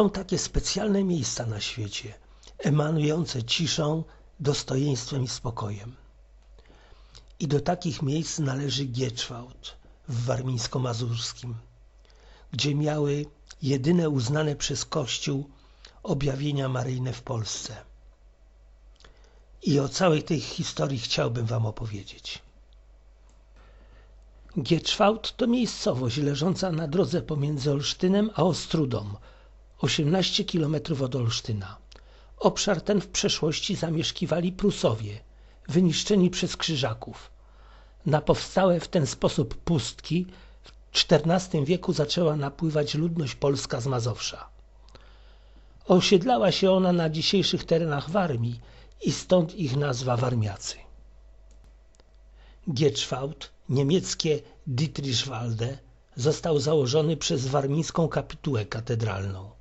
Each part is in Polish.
Są takie specjalne miejsca na świecie, emanujące ciszą, dostojeństwem i spokojem. I do takich miejsc należy Gieczwałd w warmińsko-mazurskim, gdzie miały jedyne uznane przez Kościół objawienia maryjne w Polsce. I o całej tej historii chciałbym Wam opowiedzieć. Gieczwałd to miejscowość leżąca na drodze pomiędzy Olsztynem a Ostrudą, 18 km od Olsztyna. Obszar ten w przeszłości zamieszkiwali Prusowie, wyniszczeni przez Krzyżaków. Na powstałe w ten sposób pustki w XIV wieku zaczęła napływać ludność polska z Mazowsza. Osiedlała się ona na dzisiejszych terenach Warmii i stąd ich nazwa Warmiacy. Gieczwałd, niemieckie Dietrichwalde, został założony przez warmińską kapitułę katedralną.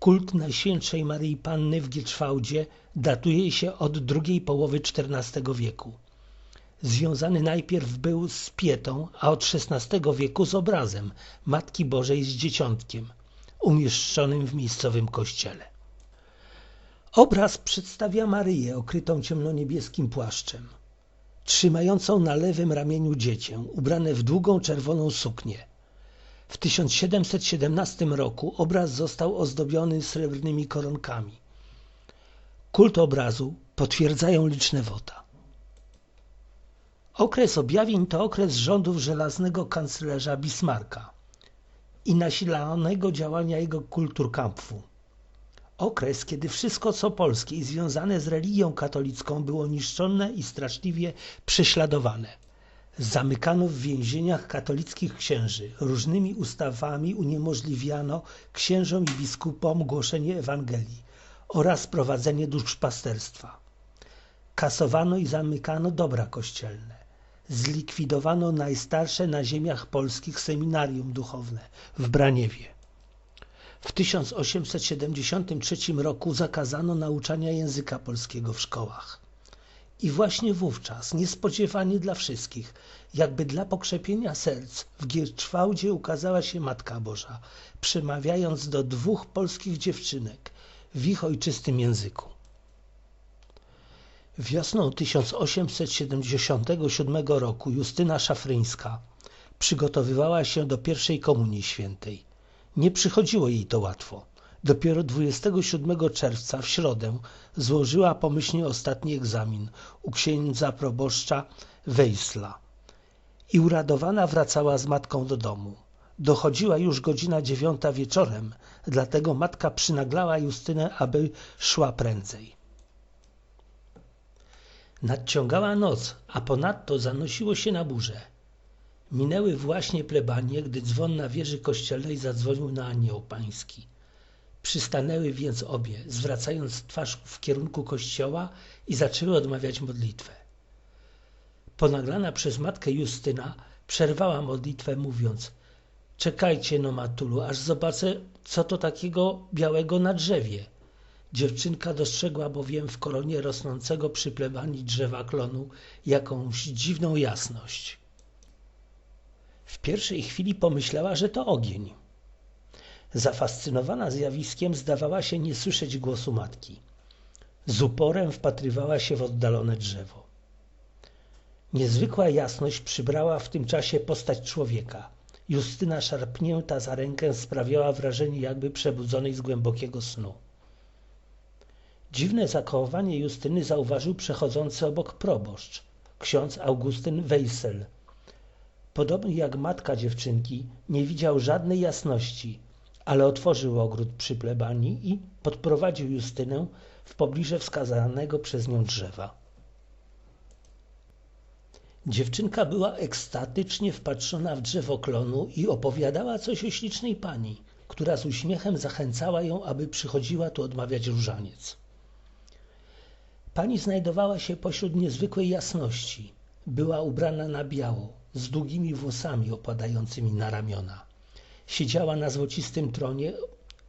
Kult Najświętszej Maryi Panny w Gieczwałdzie datuje się od drugiej połowy XIV wieku. Związany najpierw był z Pietą, a od XVI wieku z obrazem Matki Bożej z Dzieciątkiem, umieszczonym w miejscowym kościele. Obraz przedstawia Maryję okrytą ciemnoniebieskim płaszczem, trzymającą na lewym ramieniu dziecię, ubrane w długą czerwoną suknię. W 1717 roku obraz został ozdobiony srebrnymi koronkami. Kult obrazu potwierdzają liczne wota. Okres objawień to okres rządów żelaznego kanclerza Bismarcka i nasilanego działania jego kulturkampfu. Okres, kiedy wszystko co polskie i związane z religią katolicką było niszczone i straszliwie prześladowane. Zamykano w więzieniach katolickich księży. Różnymi ustawami uniemożliwiano księżom i biskupom głoszenie Ewangelii oraz prowadzenie duszpasterstwa. Kasowano i zamykano dobra kościelne. Zlikwidowano najstarsze na ziemiach polskich seminarium duchowne w Braniewie. W 1873 roku zakazano nauczania języka polskiego w szkołach. I właśnie wówczas, niespodziewanie dla wszystkich, jakby dla pokrzepienia serc, w Gierczwałdzie ukazała się Matka Boża, przemawiając do dwóch polskich dziewczynek w ich ojczystym języku. Wiosną 1877 roku Justyna Szafryńska przygotowywała się do pierwszej komunii świętej. Nie przychodziło jej to łatwo. Dopiero 27 czerwca w środę złożyła pomyślnie ostatni egzamin u księdza proboszcza Wejsla i uradowana wracała z matką do domu. Dochodziła już godzina dziewiąta wieczorem, dlatego matka przynaglała Justynę, aby szła prędzej. Nadciągała noc, a ponadto zanosiło się na burzę. Minęły właśnie plebanie, gdy dzwon na wieży kościelnej zadzwonił na anioł pański. Przystanęły więc obie, zwracając twarz w kierunku kościoła i zaczęły odmawiać modlitwę. Ponaglana przez matkę Justyna przerwała modlitwę mówiąc Czekajcie no Matulu, aż zobaczę co to takiego białego na drzewie. Dziewczynka dostrzegła bowiem w koronie rosnącego przy plebanii drzewa klonu jakąś dziwną jasność. W pierwszej chwili pomyślała, że to ogień. Zafascynowana zjawiskiem zdawała się nie słyszeć głosu matki. Z uporem wpatrywała się w oddalone drzewo. Niezwykła jasność przybrała w tym czasie postać człowieka. Justyna szarpnięta za rękę sprawiała wrażenie jakby przebudzonej z głębokiego snu. Dziwne zachowanie Justyny zauważył przechodzący obok proboszcz, ksiądz Augustyn Wejsel. Podobnie jak matka dziewczynki, nie widział żadnej jasności, ale otworzył ogród przy plebanii i podprowadził Justynę w pobliże wskazanego przez nią drzewa. Dziewczynka była ekstatycznie wpatrzona w drzewo klonu i opowiadała coś o ślicznej pani, która z uśmiechem zachęcała ją, aby przychodziła tu odmawiać różaniec. Pani znajdowała się pośród niezwykłej jasności. Była ubrana na biało, z długimi włosami opadającymi na ramiona. Siedziała na złocistym tronie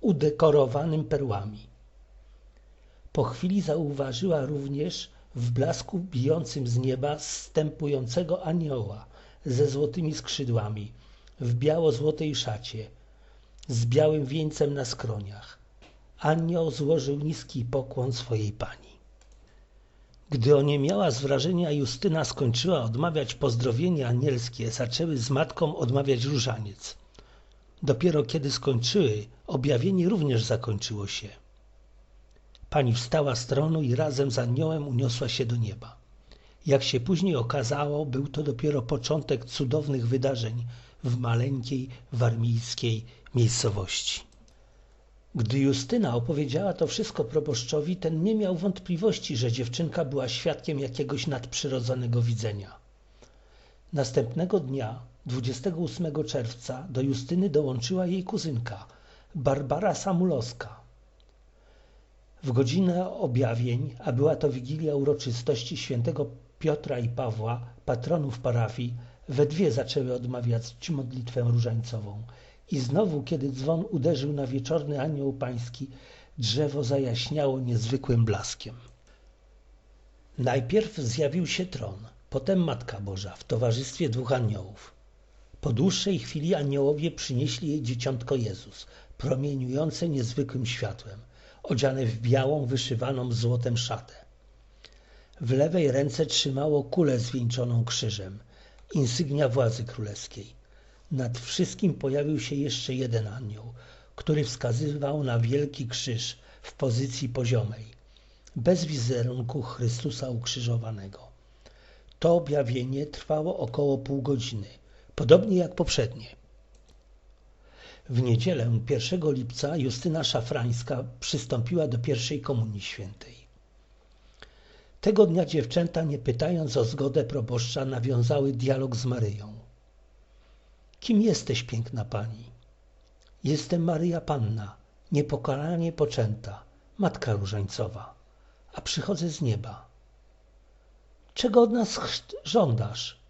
udekorowanym perłami. Po chwili zauważyła również w blasku bijącym z nieba stępującego anioła ze złotymi skrzydłami w biało-złotej szacie. z białym wieńcem na skroniach. Anioł złożył niski pokłon swojej pani. Gdy oniemiała z wrażenia Justyna skończyła odmawiać pozdrowienia anielskie, zaczęły z matką odmawiać różaniec. Dopiero kiedy skończyły, objawienie również zakończyło się. Pani wstała z tronu i razem z aniołem uniosła się do nieba. Jak się później okazało, był to dopiero początek cudownych wydarzeń w maleńkiej warmijskiej miejscowości. Gdy Justyna opowiedziała to wszystko proboszczowi, ten nie miał wątpliwości, że dziewczynka była świadkiem jakiegoś nadprzyrodzonego widzenia. Następnego dnia, 28 czerwca, do Justyny dołączyła jej kuzynka, Barbara Samulowska. W godzinę objawień, a była to wigilia uroczystości świętego Piotra i Pawła, patronów parafii, we dwie zaczęły odmawiać modlitwę różańcową. I znowu, kiedy dzwon uderzył na wieczorny anioł pański, drzewo zajaśniało niezwykłym blaskiem. Najpierw zjawił się tron, potem Matka Boża w towarzystwie dwóch aniołów. Po dłuższej chwili aniołowie przynieśli jej dzieciątko Jezus, promieniujące niezwykłym światłem, odziane w białą, wyszywaną złotem szatę. W lewej ręce trzymało kulę zwieńczoną krzyżem, insygnia władzy królewskiej. Nad wszystkim pojawił się jeszcze jeden anioł, który wskazywał na wielki krzyż w pozycji poziomej, bez wizerunku Chrystusa ukrzyżowanego. To objawienie trwało około pół godziny, podobnie jak poprzednie. W niedzielę 1 lipca Justyna Szafrańska przystąpiła do pierwszej komunii świętej. Tego dnia dziewczęta, nie pytając o zgodę proboszcza, nawiązały dialog z Maryją. Kim jesteś, piękna pani? Jestem Maryja Panna, niepokalanie poczęta, Matka Różańcowa, a przychodzę z nieba. Czego od nas żądasz?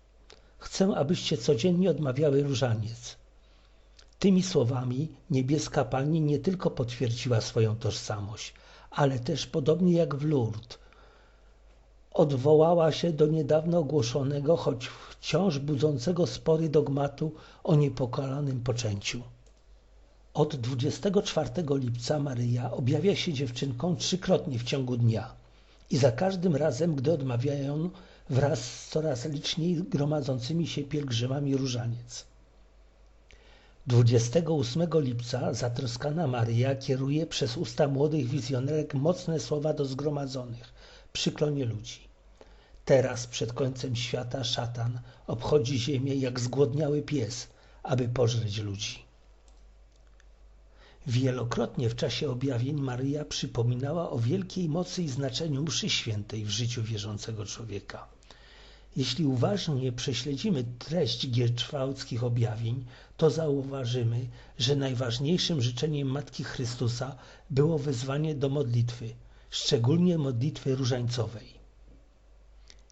Chcę, abyście codziennie odmawiały różaniec. Tymi słowami niebieska pani nie tylko potwierdziła swoją tożsamość, ale też podobnie jak w Lourdes, odwołała się do niedawno ogłoszonego, choć wciąż budzącego spory dogmatu o niepokalanym poczęciu. Od 24 lipca Maryja objawia się dziewczynką trzykrotnie w ciągu dnia i za każdym razem, gdy odmawiają wraz z coraz liczniej gromadzącymi się pielgrzymami różaniec. 28 lipca zatroskana Maryja kieruje przez usta młodych wizjonerek mocne słowa do zgromadzonych przy klonie ludzi. Teraz przed końcem świata szatan obchodzi ziemię jak zgłodniały pies, aby pożreć ludzi. Wielokrotnie w czasie objawień Maryja przypominała o wielkiej mocy i znaczeniu mszy świętej w życiu wierzącego człowieka. Jeśli uważnie prześledzimy treść gierczwałckich objawień, to zauważymy, że najważniejszym życzeniem Matki Chrystusa było wezwanie do modlitwy, szczególnie modlitwy różańcowej.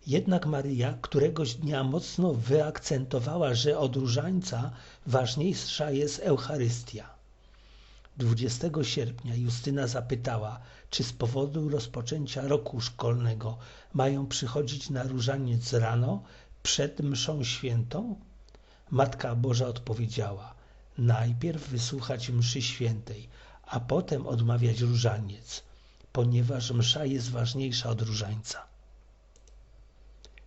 Jednak Maryja któregoś dnia mocno wyakcentowała, że od różańca ważniejsza jest Eucharystia. 20 sierpnia Justyna zapytała, czy z powodu rozpoczęcia roku szkolnego mają przychodzić na różaniec rano przed mszą świętą? Matka Boża odpowiedziała, najpierw wysłuchać mszy świętej, a potem odmawiać różaniec, ponieważ msza jest ważniejsza od różańca.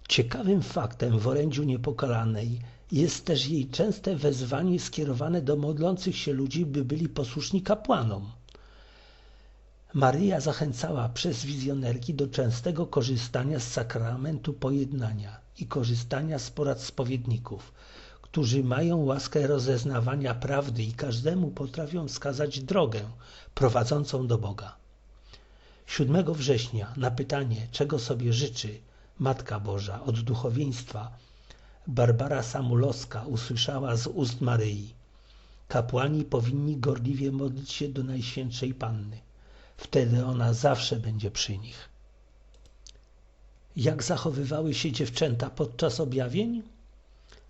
Ciekawym faktem w orędziu niepokalanej jest też jej częste wezwanie skierowane do modlących się ludzi, by byli posłuszni kapłanom. Maryja zachęcała przez wizjonerki do częstego korzystania z sakramentu pojednania i korzystania z porad spowiedników, którzy mają łaskę rozeznawania prawdy i każdemu potrafią wskazać drogę prowadzącą do Boga. 7 września na pytanie, czego sobie życzy, Matka Boża od duchowieństwa, Barbara Samulowska usłyszała z ust Maryi. Kapłani powinni gorliwie modlić się do Najświętszej Panny. Wtedy ona zawsze będzie przy nich. Jak zachowywały się dziewczęta podczas objawień?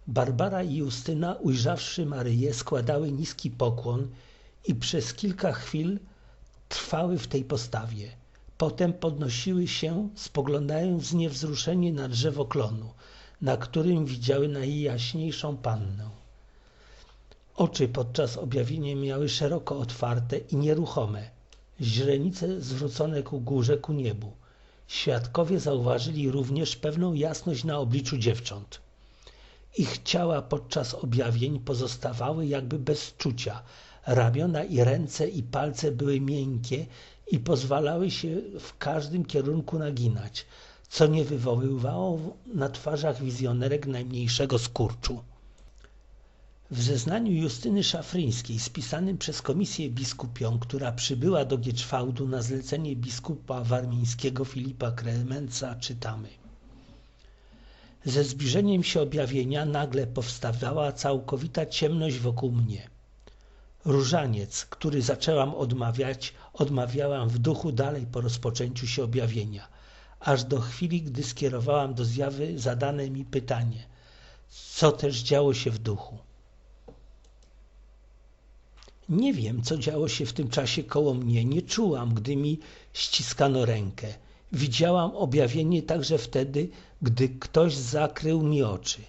Barbara i Justyna, ujrzawszy Maryję, składały niski pokłon i przez kilka chwil trwały w tej postawie – Potem podnosiły się, spoglądając niewzruszenie na drzewo klonu, na którym widziały najjaśniejszą pannę. Oczy podczas objawienia miały szeroko otwarte i nieruchome, źrenice zwrócone ku górze, ku niebu. Świadkowie zauważyli również pewną jasność na obliczu dziewcząt. Ich ciała podczas objawień pozostawały jakby bez czucia. Ramiona i ręce i palce były miękkie i pozwalały się w każdym kierunku naginać, co nie wywoływało na twarzach wizjonerek najmniejszego skurczu. W zeznaniu Justyny Szafryńskiej spisanym przez komisję biskupią, która przybyła do Gieczwałdu na zlecenie biskupa warmińskiego Filipa Kremenca czytamy Ze zbliżeniem się objawienia nagle powstawała całkowita ciemność wokół mnie. Różaniec, który zaczęłam odmawiać, odmawiałam w duchu dalej po rozpoczęciu się objawienia, aż do chwili, gdy skierowałam do zjawy zadane mi pytanie, co też działo się w duchu. Nie wiem, co działo się w tym czasie koło mnie. Nie czułam, gdy mi ściskano rękę. Widziałam objawienie także wtedy, gdy ktoś zakrył mi oczy.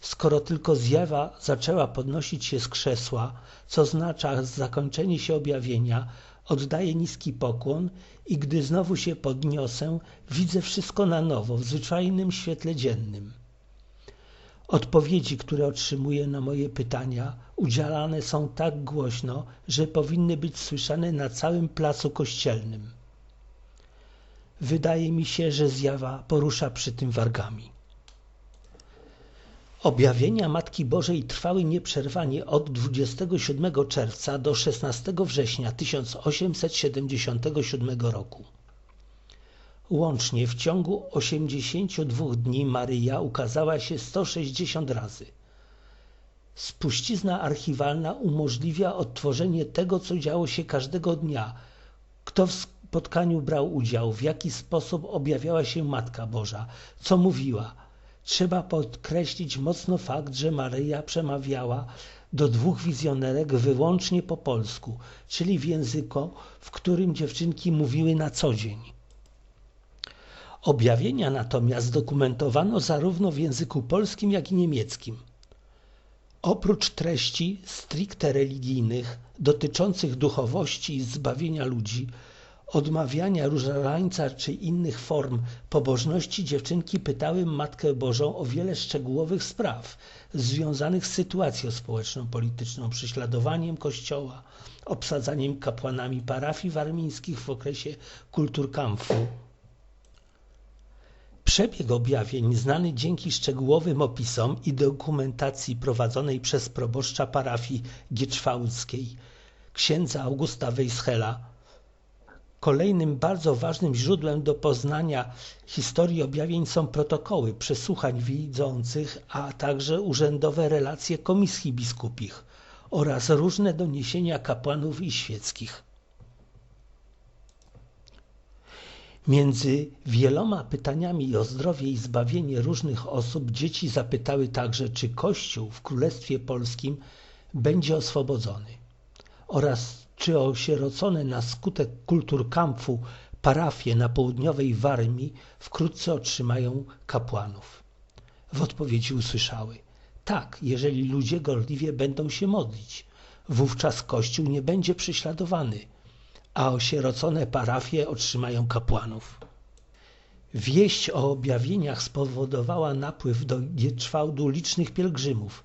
Skoro tylko zjawa zaczęła podnosić się z krzesła, co oznacza zakończenie się objawienia, oddaję niski pokłon i gdy znowu się podniosę, widzę wszystko na nowo, w zwyczajnym świetle dziennym. Odpowiedzi, które otrzymuję na moje pytania, udzielane są tak głośno, że powinny być słyszane na całym placu kościelnym. Wydaje mi się, że zjawa porusza przy tym wargami. Objawienia Matki Bożej trwały nieprzerwanie od 27 czerwca do 16 września 1877 roku. Łącznie w ciągu 82 dni Maryja ukazała się 160 razy. Spuścizna archiwalna umożliwia odtworzenie tego, co działo się każdego dnia, kto w spotkaniu brał udział, w jaki sposób objawiała się Matka Boża, co mówiła. Trzeba podkreślić mocno fakt, że Maryja przemawiała do dwóch wizjonerek wyłącznie po polsku, czyli w języku, w którym dziewczynki mówiły na co dzień. Objawienia natomiast dokumentowano zarówno w języku polskim, jak i niemieckim. Oprócz treści stricte religijnych dotyczących duchowości i zbawienia ludzi, odmawiania różańca czy innych form pobożności dziewczynki pytały Matkę Bożą o wiele szczegółowych spraw związanych z sytuacją społeczno-polityczną, prześladowaniem Kościoła, obsadzaniem kapłanami parafii warmińskich w okresie kulturkampfu, Przebieg objawień znany dzięki szczegółowym opisom i dokumentacji prowadzonej przez proboszcza parafii gieczwałdzkiej, księdza Augusta Weischela. Kolejnym bardzo ważnym źródłem do poznania historii objawień są protokoły przesłuchań widzących, a także urzędowe relacje komisji biskupich oraz różne doniesienia kapłanów i świeckich. Między wieloma pytaniami o zdrowie i zbawienie różnych osób dzieci zapytały także, czy Kościół w Królestwie Polskim będzie oswobodzony oraz czy osierocone na skutek kulturkampfu parafie na południowej Warmii wkrótce otrzymają kapłanów. W odpowiedzi usłyszały: Tak, jeżeli ludzie gorliwie będą się modlić, wówczas Kościół nie będzie prześladowany a osierocone parafie otrzymają kapłanów. Wieść o objawieniach spowodowała napływ do Gieczwałdu licznych pielgrzymów.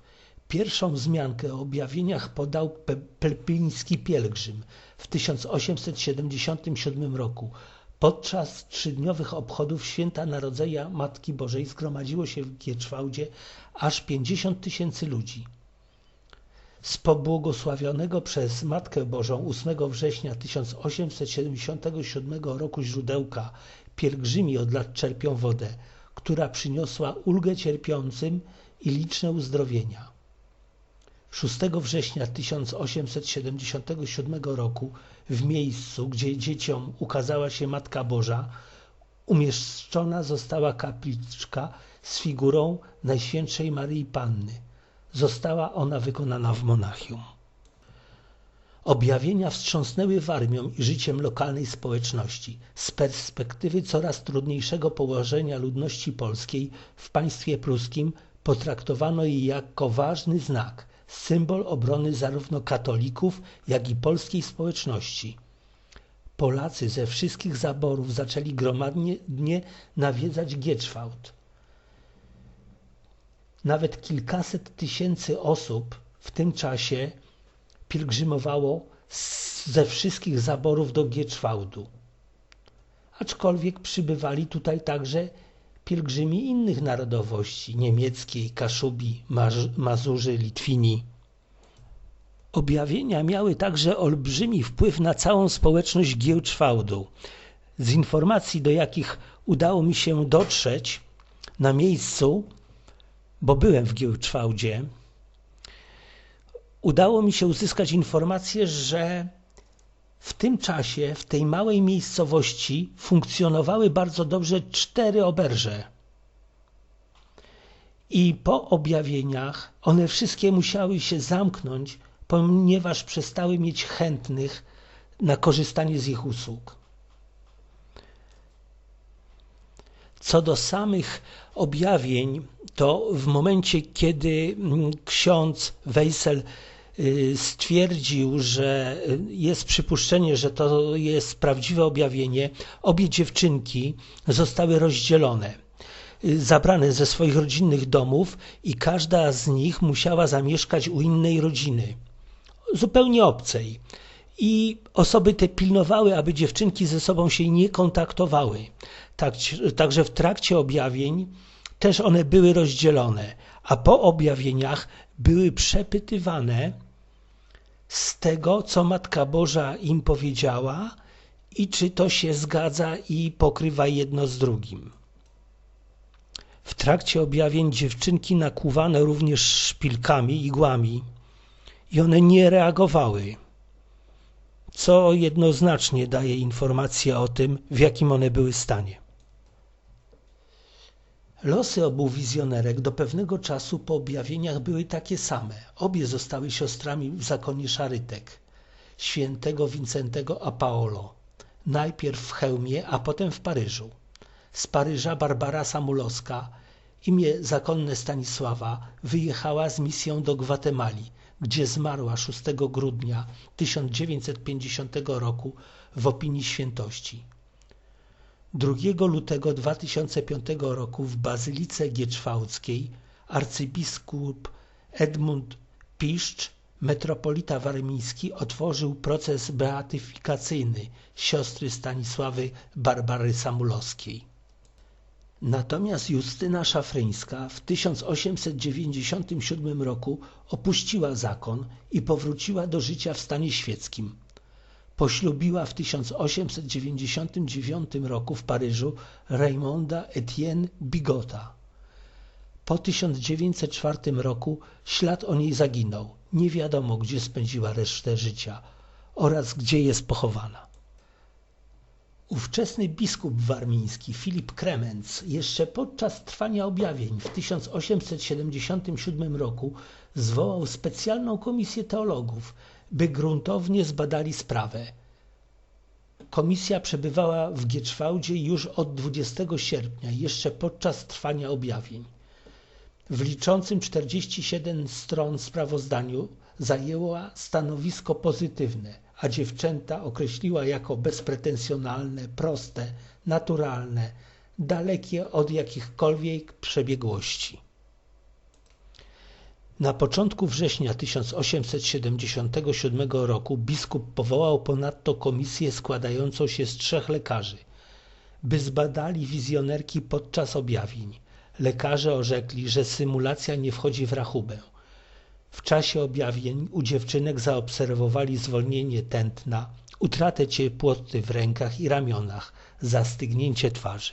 Pierwszą wzmiankę o objawieniach podał plepiński pielgrzym w 1877 roku. Podczas trzydniowych obchodów święta Narodzenia Matki Bożej zgromadziło się w Gieczwałdzie aż 50 tysięcy ludzi z pobłogosławionego przez Matkę Bożą 8 września 1877 roku źródełka pielgrzymi od lat czerpią wodę, która przyniosła ulgę cierpiącym i liczne uzdrowienia. 6 września 1877 roku w miejscu, gdzie dzieciom ukazała się Matka Boża, umieszczona została kapliczka z figurą Najświętszej Maryi Panny – Została ona wykonana w Monachium. Objawienia wstrząsnęły armią i życiem lokalnej społeczności. Z perspektywy coraz trudniejszego położenia ludności polskiej w państwie pruskim potraktowano je jako ważny znak, symbol obrony zarówno katolików, jak i polskiej społeczności. Polacy ze wszystkich zaborów zaczęli gromadnie nawiedzać Gieczwałd. Nawet kilkaset tysięcy osób w tym czasie pielgrzymowało ze wszystkich zaborów do Gieczwałdu. Aczkolwiek przybywali tutaj także pielgrzymi innych narodowości niemieckiej, Kaszubi, Mazurzy, Litwini. Objawienia miały także olbrzymi wpływ na całą społeczność Giełczwałdu. Z informacji, do jakich udało mi się dotrzeć na miejscu, bo byłem w Giełczwałdzie, udało mi się uzyskać informację, że w tym czasie, w tej małej miejscowości funkcjonowały bardzo dobrze cztery oberże. I po objawieniach one wszystkie musiały się zamknąć, ponieważ przestały mieć chętnych na korzystanie z ich usług. Co do samych objawień, to w momencie, kiedy mm, ksiądz Weissel stwierdził, że jest przypuszczenie, że to jest prawdziwe objawienie, obie dziewczynki zostały rozdzielone, y, zabrane ze swoich rodzinnych domów i każda z nich musiała zamieszkać u innej rodziny zupełnie obcej. I osoby te pilnowały, aby dziewczynki ze sobą się nie kontaktowały. Tak, także w trakcie objawień też one były rozdzielone, a po objawieniach były przepytywane z tego, co Matka Boża im powiedziała i czy to się zgadza i pokrywa jedno z drugim. W trakcie objawień dziewczynki nakłuwane również szpilkami, igłami i one nie reagowały, co jednoznacznie daje informację o tym, w jakim one były stanie. Losy obu wizjonerek do pewnego czasu po objawieniach były takie same. Obie zostały siostrami w zakonie Szarytek, świętego Wincentego a Paolo. Najpierw w Chełmie, a potem w Paryżu. Z Paryża Barbara Samulowska, imię zakonne Stanisława, wyjechała z misją do Gwatemali, gdzie zmarła 6 grudnia 1950 roku w opinii świętości. 2 lutego 2005 roku w Bazylice Gieczwałckiej arcybiskup Edmund Piszcz, metropolita warmiński, otworzył proces beatyfikacyjny siostry Stanisławy Barbary Samulowskiej. Natomiast Justyna Szafryńska w 1897 roku opuściła zakon i powróciła do życia w stanie świeckim. Poślubiła w 1899 roku w Paryżu Raymonda Etienne Bigota. Po 1904 roku ślad o niej zaginął. Nie wiadomo, gdzie spędziła resztę życia oraz gdzie jest pochowana. Ówczesny biskup warmiński Filip Kremenc jeszcze podczas trwania objawień w 1877 roku zwołał specjalną komisję teologów, by gruntownie zbadali sprawę. Komisja przebywała w Gieczwałdzie już od 20 sierpnia, jeszcze podczas trwania objawień. W liczącym 47 stron sprawozdaniu zajęła stanowisko pozytywne a dziewczęta określiła jako bezpretensjonalne, proste, naturalne, dalekie od jakichkolwiek przebiegłości. Na początku września 1877 roku biskup powołał ponadto komisję składającą się z trzech lekarzy, by zbadali wizjonerki podczas objawień. Lekarze orzekli, że symulacja nie wchodzi w rachubę. W czasie objawień u dziewczynek zaobserwowali zwolnienie tętna, utratę ciepłoty w rękach i ramionach, zastygnięcie twarzy.